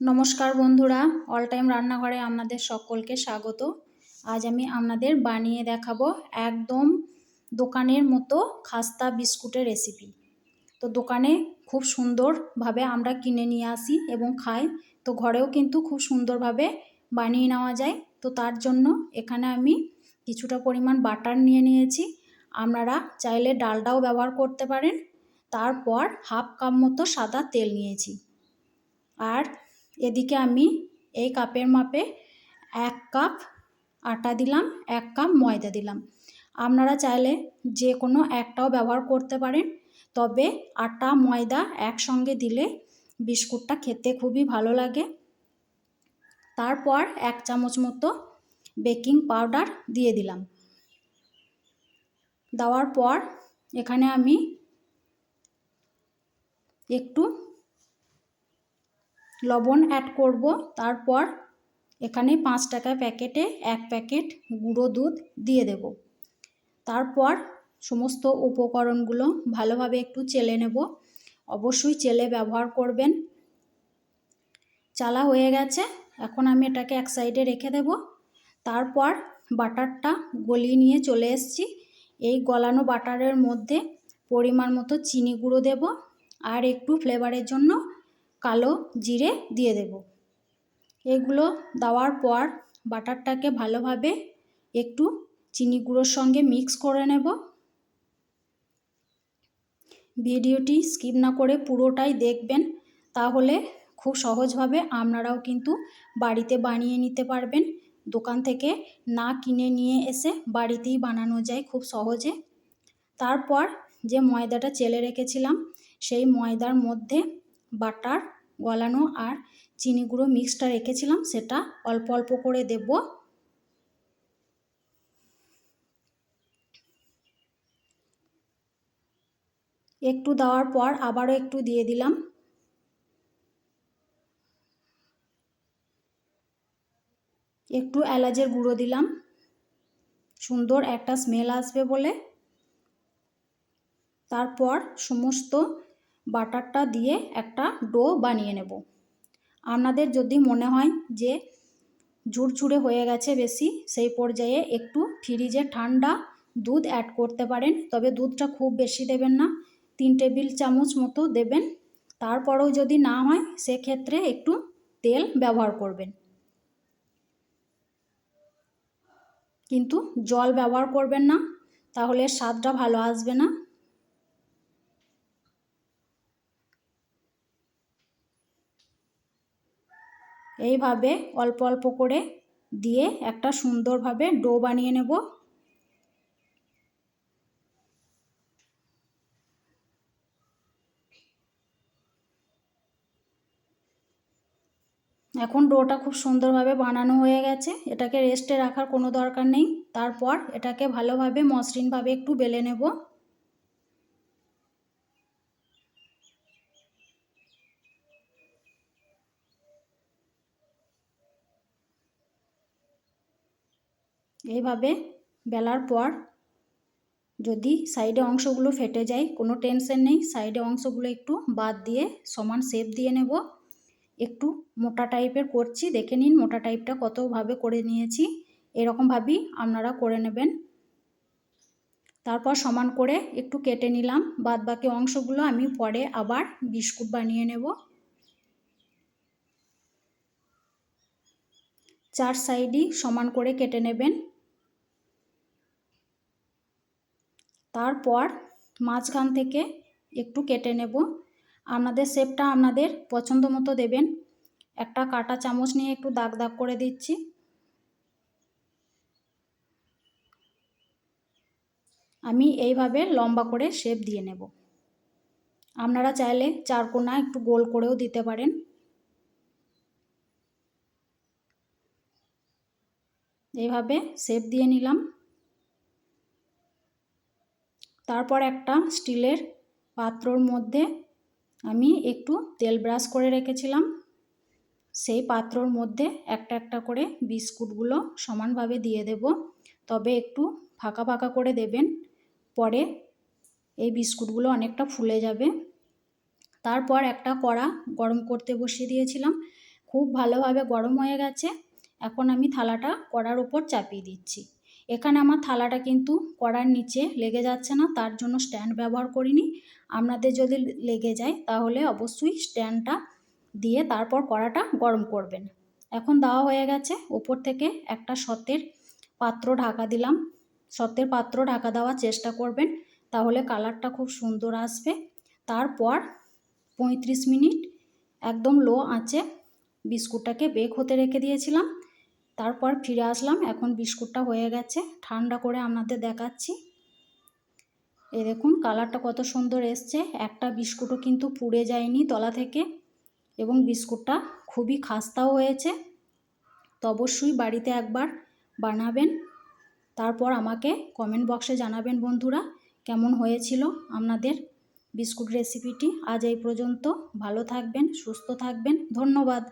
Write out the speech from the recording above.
নমস্কার বন্ধুরা all time রান্নাঘরে আপনাদের সকলকে স্বাগত। আজ আমি আপনাদের বানিয়ে দেখাবো একদম দোকানের মতো খাস্তা বিস্কুটের রেসিপি তো দোকানে খুব সুন্দরভাবে আমরা কিনে নিয়ে আসি এবং খাই। তো ঘরেও কিন্তু খুব সুন্দরভাবে বানিয়ে নেওয়া যায়। তো তার জন্য এখানে আমি কিছুটা পরিমাণ বাটার নিয়ে নিয়েছি। আপনারা চাইলে ডালটাও ব্যবহার করতে পারেন। তারপর হাফ কাপ মতো সাদা তেল নিয়েছি। আর এদিকে আমি এই কাপের মাপে এক কাপ আটা দিলাম, এক কাপ ময়দা দিলাম। আপনারা চাইলে যে কোনো একটাও ব্যবহার করতে পারেন, তবে আটা, ময়দা একসঙ্গে দিলে বিস্কুটটা খেতে খুবই ভালো লাগে। তারপর এক চামচ মতো বেকিং পাউডার দিয়ে দিলাম। দেওয়ার পর এখানে আমি একটু লবণ অ্যাড করব। তারপর এখানে পাঁচ টাকা প্যাকেটে এক প্যাকেট গুঁড়ো দুধ দিয়ে দেব। তারপর সমস্ত উপকরণগুলো ভালোভাবে একটু চেলে নেব। অবশ্যই চেলে ব্যবহার করবেন। চালা হয়ে গেছে। এখন আমি এটাকে এক সাইডে রেখে দেব। তারপর বাটারটা গলিয়ে নিয়ে চলে এসছি। এই গলানো বাটারের মধ্যে পরিমাণ মতো চিনি গুঁড়ো দেব। আর একটু ফ্লেভারের জন্য কালো জিরে দিয়ে দেব। এগুলো দেওয়ার পর বাটারটাকে ভালোভাবে একটু চিনি গুঁড়োর সঙ্গে মিক্স করে নেব। ভিডিওটি স্কিপ না করে পুরোটাই দেখবেন, তাহলে খুব সহজভাবে আপনারাও কিন্তু বাড়িতে বানিয়ে নিতে পারবেন। দোকান থেকে না কিনে নিয়ে এসে বাড়িতেই বানানো যায় খুব সহজে। তারপর যে ময়দাটা চেলে রেখেছিলাম, সেই ময়দার মধ্যে বাটার গলানো আর চিনি গুঁড়ো মিক্সটা রেখেছিলাম, সেটা অল্প অল্প করে দেব। একটু দেওয়ার পর আবারও একটু দিয়ে দিলাম। একটু এলাচের গুঁড়ো দিলাম। সুন্দর একটা স্মেল আসবে বলে। তারপর সমস্ত বাটারটা দিয়ে একটা ডো বানিয়ে নেব। আপনাদের যদি মনে হয় যে ঝুরঝুরে হয়ে গেছে বেশি, সেই পর্যায়ে একটু ফ্রিজে ঠান্ডা দুধ অ্যাড করতে পারেন। তবে দুধটা খুব বেশি দেবেন না, তিন টেবিল চামচ মতো দেবেন। তারপরেও যদি না হয়, সেক্ষেত্রে একটু তেল ব্যবহার করবেন। কিন্তু জল ব্যবহার করবেন না, তাহলে স্বাদটা ভালো আসবে না। এইভাবে অল্প অল্প করে দিয়ে একটা সুন্দরভাবে ডো বানিয়ে নেব। এখন ডোটা খুব সুন্দরভাবে বানানো হয়ে গেছে। এটাকে রেস্টে রাখার কোনো দরকার নেই। তারপর এটাকে ভালোভাবে মসৃণভাবে একটু বেলে নেব। এইভাবে বেলার পর যদি সাইডে অংশগুলো ফেটে যায়, কোনো টেনশন নেই। সাইডে অংশগুলো একটু বাদ দিয়ে সমান শেপ দিয়ে নেব। একটু মোটা টাইপের করছি। দেখে নিন মোটা টাইপটা কতভাবে করে নিয়েছি। এরকমভাবেই আপনারা করে নেবেন। তারপর সমান করে একটু কেটে নিলাম। বাদ বাকি অংশগুলো আমি পরে আবার বিস্কুট বানিয়ে নেব। চার সাইডই সমান করে কেটে নেবেন। তারপর মাঝখান থেকে একটু কেটে নেব। আপনাদের শেপটা আপনাদের পছন্দ মতো দেবেন। একটা কাটা চামচ নিয়ে একটু দাগ দাগ করে দিচ্ছি। আমি এইভাবে লম্বা করে শেপ দিয়ে নেব। আপনারা চাইলে চারকোনা একটু গোল করেও দিতে পারেন। এইভাবে শেপ দিয়ে নিলাম। তারপর একটা স্টিলের পাত্রর মধ্যে আমি একটু তেল ব্রাশ করে রেখেছিলাম। সেই পাত্রর মধ্যে একটা একটা করে বিস্কুটগুলো সমানভাবে দিয়ে দেব। তবে একটু ফাঁকা ফাঁকা করে দেবেন, পরে এই বিস্কুটগুলো অনেকটা ফুলে যাবে। তারপর একটা কড়া গরম করতে বসিয়ে দিয়েছিলাম। খুব ভালোভাবে গরম হয়ে গেছে। এখন আমি থালাটা কড়ার উপর চাপিয়ে দিচ্ছি। এখানে আমার থালাটা কিন্তু কড়ার নিচে লেগে যাচ্ছে না, তার জন্য স্ট্যান্ড ব্যবহার করিনি। আপনাদের যদি লেগে যায় তাহলে অবশ্যই স্ট্যান্ডটা দিয়ে তারপর কড়াটা গরম করবেন। এখন দেওয়া হয়ে গেছে, ওপর থেকে একটা সতের পাত্র ঢাকা দিলাম। সতের পাত্র ঢাকা দেওয়ার চেষ্টা করবেন, তাহলে কালারটা খুব সুন্দর আসবে। তারপর পঁয়ত্রিশ মিনিট একদম লো আঁচে বিস্কুটটাকে বেক হতে রেখে দিয়েছিলাম। তারপর ফিরে আসলাম, এখন বিস্কুটটা হয়ে গেছে, ঠান্ডা করে আপনাদের দেখাচ্ছি। এ দেখুন, কালারটা কত সুন্দর এসছে, একটা বিস্কুটও কিন্তু পুড়ে যায়নি তলা থেকে এবং বিস্কুটটা খুবই খাস্তাও হয়েছে। তো অবশ্যই বাড়িতে একবার বানাবেন, তারপর আমাকে কমেন্ট বক্সে জানাবেন বন্ধুরা, কেমন হয়েছিল আপনাদের বিস্কুট রেসিপিটি আজ এই পর্যন্ত, ভালো থাকবেন, সুস্থ থাকবেন, ধন্যবাদ।